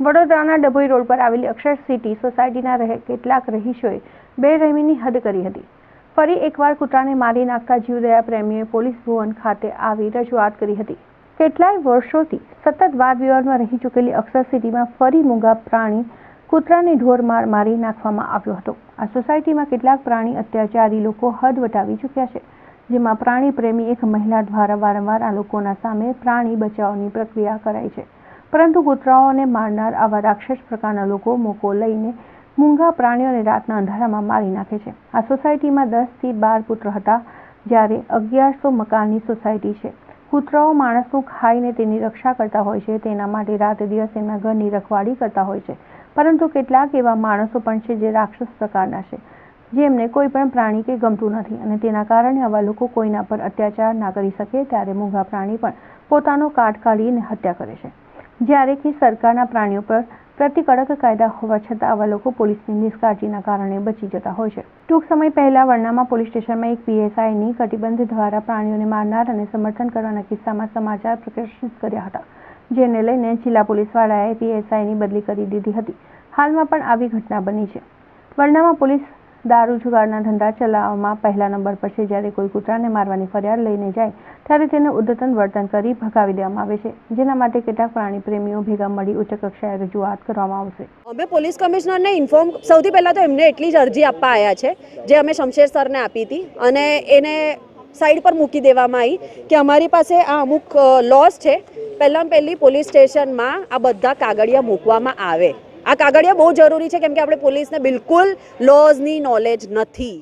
વડોદરાના ડભોઈ રોડ પર આવેલી અક્ષર સિટી સોસાયટીના રહે કેટલાક રહીશોએ બેરહેમીની હદ કરી હતી. ફરી એકવાર કૂતરાને મારી નાખતા જીવદયા પ્રેમીએ પોલીસ ભવન ખાતે આવી રજૂઆત કરી હતી. કેટલાય વર્ષોથી સતત વાદ વિવાદમાં રહી ચૂકેલી અક્ષર સિટીમાં ફરી મૂંગા પ્રાણી કૂતરાને ઢોરમાર મારી નાખવામાં આવ્યો હતો. આ સોસાયટીમાં કેટલાક પ્રાણી અત્યાચારી લોકો હદ વટાવી ચૂક્યા છે, જેમાં પ્રાણી પ્રેમી એક મહિલા દ્વારા વારંવાર આ લોકોના સામે પ્રાણી બચાવની પ્રક્રિયા કરાઈ છે. પરંતુ કૂતરાઓને મારનાર આવા રાક્ષસ પ્રકારના લોકો મોકો લઈને મૂંગા પ્રાણીઓને રાતના અંધારામાં મારી નાખે છે. આ સોસાયટીમાં દસથી બાર પુત્ર હતા, જ્યારે અગિયારસો મકાનની સોસાયટી છે. કૂતરાઓ માણસનું ખાઈને તેની રક્ષા કરતા હોય છે, તેના માટે રાત દિવસ એમના ઘરની રખવાડી કરતા હોય છે. પરંતુ કેટલાક એવા માણસો પણ છે જે રાક્ષસ પ્રકારના છે, જેમને કોઈ પણ પ્રાણી કે ગમતું નથી અને તેના કારણે આવા લોકો કોઈના પર અત્યાચાર ના કરી શકે, ત્યારે મૂંગા પ્રાણી પણ પોતાનો કાટ કાઢીને હત્યા કરે છે. જ્યારે કે સરકારના પ્રાણીઓ પર પ્રતિ કડક કાયદા હોવા છતાં આવા લોકો પોલીસની નિષ્કાળજીના કારણે બચી જતા હોય છે. ટૂંક સમય પહેલા વરનામા પોલીસ સ્ટેશનમાં એક પીએસઆઈની કટિબંધ દ્વારા પ્રાણીઓને મારનાર અને સમર્થન કરવાના કિસ્સામાં સમાચાર પ્રકાશિત કર્યા હતા, જેને લઈને જિલ્લા પોલીસ વડાએ પીએસઆઈની બદલી કરી દીધી હતી. હાલમાં પણ આવી ઘટના બની છે. વરનામા પોલીસ દારૂ જુગારના ધંધા ચલાવવામાં પહેલા નંબર પર છે. જ્યારે કોઈ કૂતરાને મારવાની ફરિયાદ લઈને જાય, ત્યારે તેને ઉદ્ધતન વર્તન કરી ભગાવી દેવામાં આવે છે. જેના માટે કેટલાક પ્રાણી પ્રેમીઓ ભેગા મળી ઉચ્ચ કક્ષાએ રજૂઆત કરવામાં આવશે. અમે પોલીસ કમિશનરને ઇન્ફોર્મ, સૌથી પહેલાં તો એમને એટલી જ અરજી આપવા આવ્યા છે, જે અમે શમશેર સરને આપી હતી. અને એને સાઈડ પર મૂકી દેવામાં આવી કે અમારી પાસે આ અમુક લોસ છે. પહેલાં પહેલી પોલીસ સ્ટેશનમાં આ બધા કાગળિયા મૂકવામાં આવે. આ કાગળિયા બહુ જરૂરી છે કેમ કે આપણે પોલીસને બિલકુલ લોઝની નોલેજ નથી.